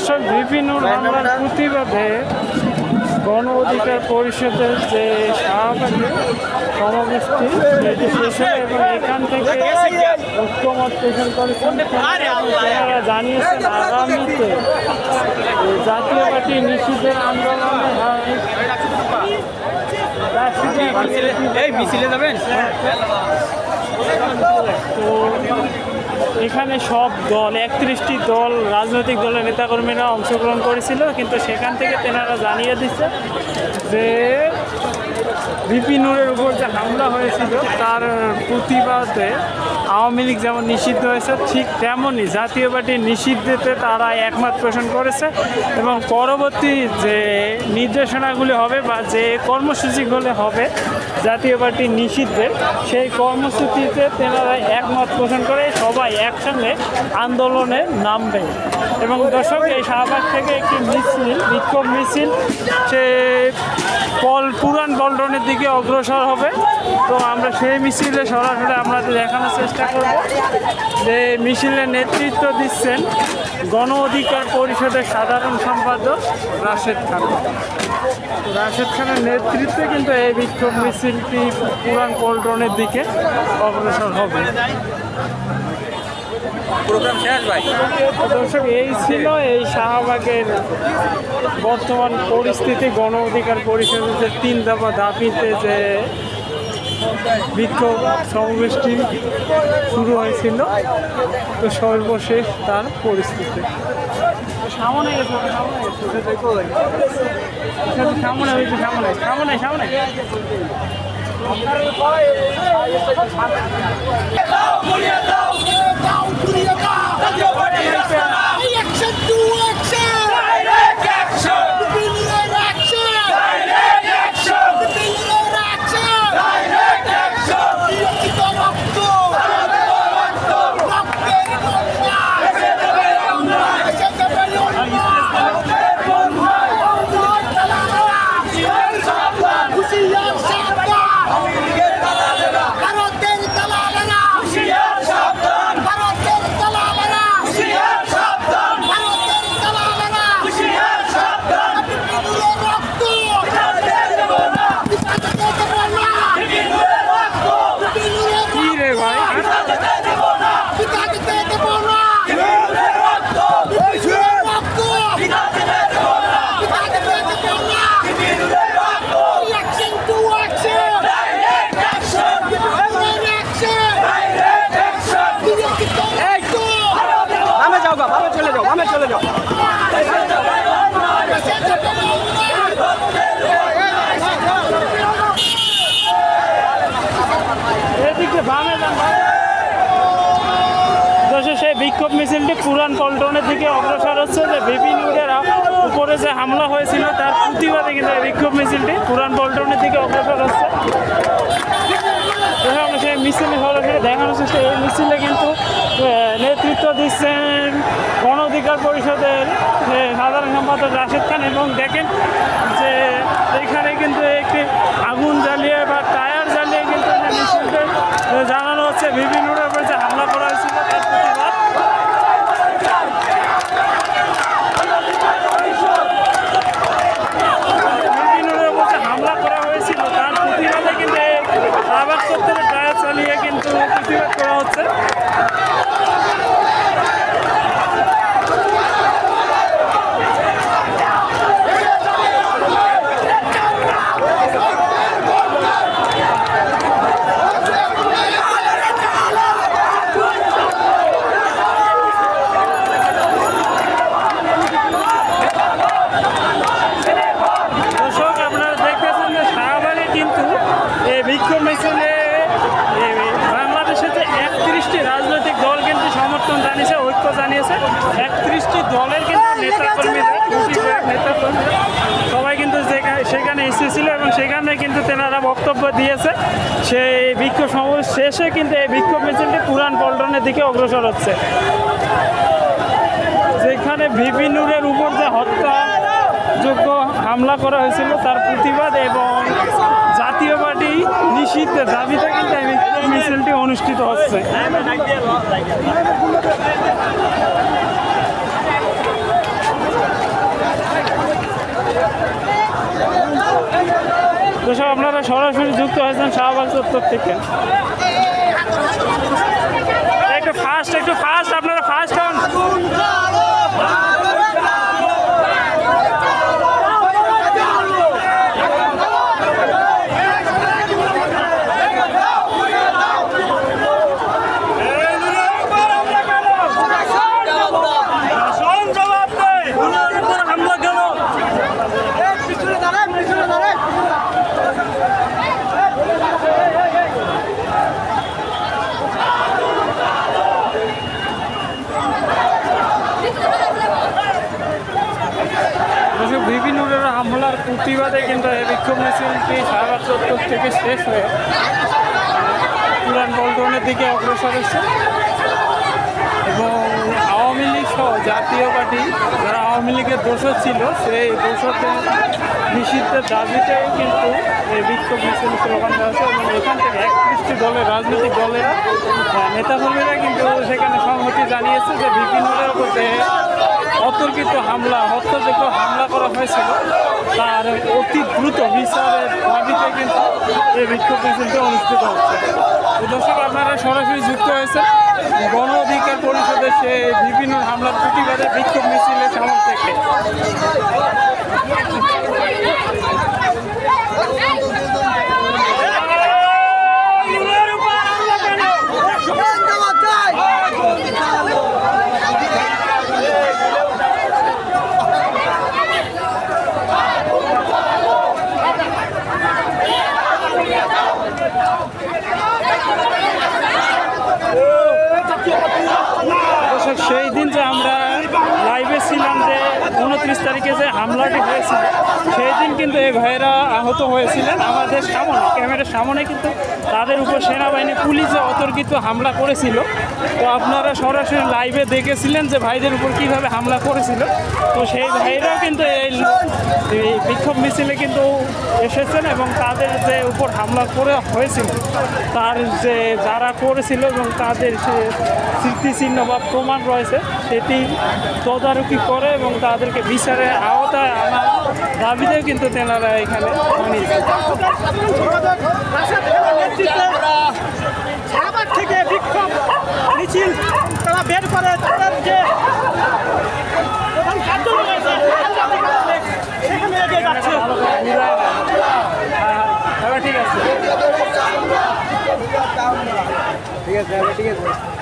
দর্শক বিভিন্নুর হামলার প্রতিবাদে গণ অধিকার পরিষদের যে শাহবাগের সমাবেশটি শেষ হয় এবং এখান থেকে ঐক্যমত পোষণ করেছেন। তারা জানিয়েছেন আগামীতে জাতীয় পার্টি নিষিদ্ধের আন্দোলনে এই মিছিলে যাবেন? তো এখানে সব দল, একত্রিশটি দল, রাজনৈতিক দলের নেতাকর্মীরা অংশগ্রহণ করেছিল, কিন্তু সেখান থেকে তেনারা জানিয়ে দিচ্ছে যে বিপি নূরের উপর যে হামলা হয়েছিল, তার প্রতিবাদে আওয়ামী লীগ যেমন নিষিদ্ধ হয়েছে, ঠিক তেমনই জাতীয় পার্টি নিষিদ্ধতে তারা একমত পোষণ করেছে এবং পরবর্তী যে নির্দেশনাগুলি হবে বা যে কর্মসূচিগুলো হবে জাতীয় পার্টি নিষিদ্ধের সেই কর্মসূচিতে তেনারা একমত পোষণ করে সবাই একসঙ্গে আন্দোলনে নামবে। এবং দর্শক, এই শাহবাগ থেকে একটি মিছিল, বিক্ষোভ মিছিল, সে পল পুরান পল্টনের দিকে অগ্রসর হবে। তো আমরা সেই মিছিলে সরাসরি আপনাদের দেখানোর চেষ্টা করব যে মিছিলের নেতৃত্ব দিচ্ছেন গণ অধিকার পরিষদের সাধারণ সম্পাদক রাশেদ খান। রাশেদ খানের নেতৃত্বে কিন্তু এই বিক্ষোভ মিছিলটি পুরান পল্টনের দিকে অগ্রসর হবে। প্রোগ্রাম শেষ ভাই? দর্শক এই ছিল এই শাহবাগের বর্তমান পরিস্থিতি গণ অধিকার পরিষদের যে তিন দফা দাবিতে যে বিক্ষোভ সমাবেশটি শুরু হয়েছিল তো সর্বশেষ তার পরিস্থিতি। সামনে গেছে সামনে গেছে সামনে হয়েছে সামনে সামনে সামনে। Action to সেই বিক্ষোভ মিছিলটি পুরান পল্টনের দিকে অগ্রসর হচ্ছে, যে বিভিন্ন উপরে যে হামলা হয়েছিল, তার প্রতিবাদে কিন্তু এই বিক্ষোভ মিছিলটি পুরান পল্টনের দিকে অগ্রসর হচ্ছে। সেই মিছিলে সরাসরি দেখানোর চেষ্টা, এই মিছিলে কিন্তু নেতৃত্ব দিচ্ছেন গণ অধিকার পরিষদের সাধারণ সম্পাদক রাশেদ খান এবং দেখেন যে এখানে কিন্তু একটি আগুন জ্বালিয়ে বা টায়ার জ্বালিয়ে জানানো হচ্ছে বিভিন্ন উপরে যে হামলা করা হয়েছিল, তার প্রতিবাদ। হামলা করা হয়েছিল, তার প্রতিবাদে কিন্তু আবার চত্বরে টায়ার চালিয়ে কিন্তু প্রতিবাদ করা হচ্ছে দর্শক আপনারা দেখতেছেন যে শাহবাগে কিন্তু এই বিক্ষোভ মিছিলে এই বাংলাদেশের যে একত্রিশটি রাজনৈতিক দল কিন্তু সমর্থন জানিয়েছে জানিয়েছে। একত্রিশটি দলের কিন্তু নেতাকর্মীরা সবাই কিন্তু যেখানে সেখানে এসেছিল এবং সেখানে কিন্তু তেনারা বক্তব্য দিয়েছে। সেই বিক্ষোভ সমাবেশ শেষে কিন্তু এই বিক্ষোভ মিছিলটি পুরান পল্টনের দিকে অগ্রসর হচ্ছে। যেখানে বিভিন্নুরের উপর যে হত্যা যোগ্য হামলা করা হয়েছিল তার প্রতিবাদ এবং নিষিদ্ধের দাবিতে কিন্তু মিছিলটি অনুষ্ঠিত হচ্ছে। দর্শক, আপনারা সরাসরি যুক্ত হয়েছেন শাহবাগ চত্বর থেকে। একটু ফার্স্ট একটু ফার্স্ট আপনারা ফার্স্ট হন। দর্শক বিভিন্ন হামলার প্রতিবাদে কিন্তু এই বিক্ষোভ মিছিলটি শাহবাগ চত্বর থেকে শেষ হয়ে পুরান পল্টনের দিকে অগ্রসর হচ্ছে। এবং আওয়ামী লীগ সহ জাতীয় পার্টি, যারা আওয়ামী লীগের দোষর ছিল, সেই দোষরদের নিষিদ্ধের দাবিতেও কিন্তু এই বিক্ষোভ মিছিল স্লোগান দেওয়া হচ্ছে এবং এখান থেকে একত্রিশটি দলের রাজনৈতিক দলেরা নেতাকর্মীরা কিন্তু সেখানে সংহতি জানিয়েছে যে বিভিন্নদের উপর যে অতর্কিত হামলা হত্যাযোগ্য হামলা করা হয়েছিল। তার অতি দ্রুত বিচারের দাবিতে কিন্তু এই বিক্ষোভ মিছিলটি অনুষ্ঠিত হচ্ছে। দর্শক, আপনারা সরাসরি যুক্ত হয়েছে গণ অধিকার পরিষদের সে বিভিন্ন হামলার প্রতিবাদে বিক্ষোভ মিছিলের সামনে থেকে দর্শক সেই দিন যে আমরা লাইভে ছিলাম যে উনত্রিশ তারিখে যে হামলাটি হয়েছিল, সেই দিন কিন্তু এই ভাইয়েরা আহত হয়েছিলেন। আমাদের সামনে, ক্যামেরার সামনে কিন্তু তাদের উপর সেনাবাহিনী, পুলিশে অতর্কিত হামলা করেছিল। তো আপনারা সরাসরি লাইভে দেখেছিলেন যে ভাইদের উপর কীভাবে হামলা করেছিল। তো সেই ভাইরাও কিন্তু এই বিক্ষোভ মিছিলে কিন্তু এসেছেন এবং তাদের যে উপর হামলা করে হয়েছিল তার যে যারা করেছিল এবং তাদের সে স্মৃতিচিহ্ন বা প্রমাণ রয়েছে সেটি তদারকি করে এবং তাদেরকে বিচারের আওতায় আনার দাবিতেও কিন্তু তেনারা এখানে থেকে বিক্ষোভ মিছিল তারা বের করে তাদের যে প্রধান কার্যালয় রয়েছে সেখানে এগিয়ে যাচ্ছে ভালো করে ঘুরায় না। হ্যাঁ, হ্যাঁ, এবার ঠিক আছে ঠিক আছে ঠিক আছে।